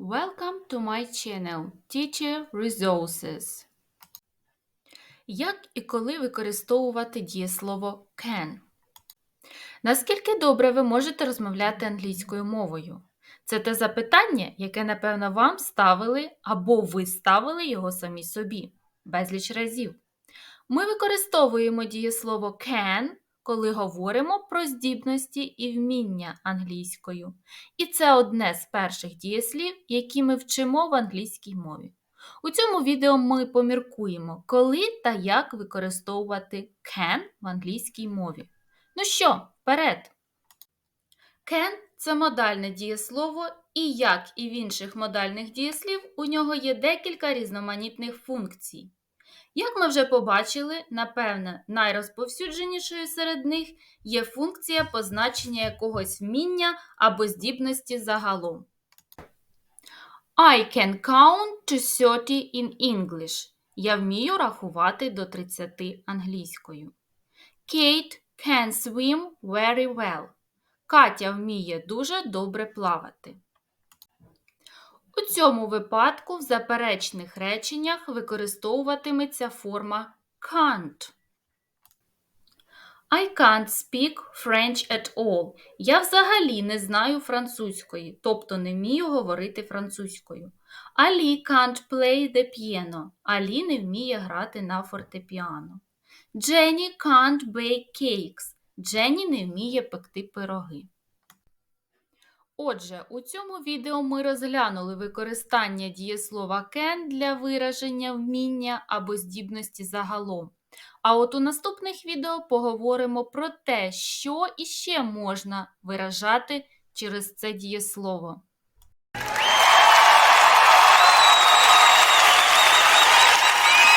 Welcome to my channel Teacher Resources. Як і коли використовувати дієслово can? Наскільки добре ви можете розмовляти англійською мовою? Це те запитання, яке, напевно, вам ставили або ви ставили його самі собі безліч разів. Ми використовуємо дієслово can, коли говоримо про здібності і вміння англійською. І це одне з перших дієслів, які ми вчимо в англійській мові. У цьому відео ми поміркуємо, коли та як використовувати can в англійській мові. Ну що, вперед! Can – це модальне дієслово, і як і в інших модальних дієслів, у нього є декілька різноманітних функцій. Як ми вже побачили, напевне, найрозповсюдженішою серед них є функція позначення якогось вміння або здібності загалом. I can count to 30 in English. Я вмію рахувати до 30 англійською. Kate can swim very well. Катя вміє дуже добре плавати. У цьому випадку в заперечних реченнях використовуватиметься форма can't. I can't speak French at all. Я взагалі не знаю французької, тобто не вмію говорити французькою. Ali can't play the piano. Алі не вміє грати на фортепіано. Jenny can't bake cakes. Дженні не вміє пекти пироги. Отже, у цьому відео ми розглянули використання дієслова can для вираження вміння або здібності загалом. А от у наступних відео поговоримо про те, що іще можна виражати через це дієслово.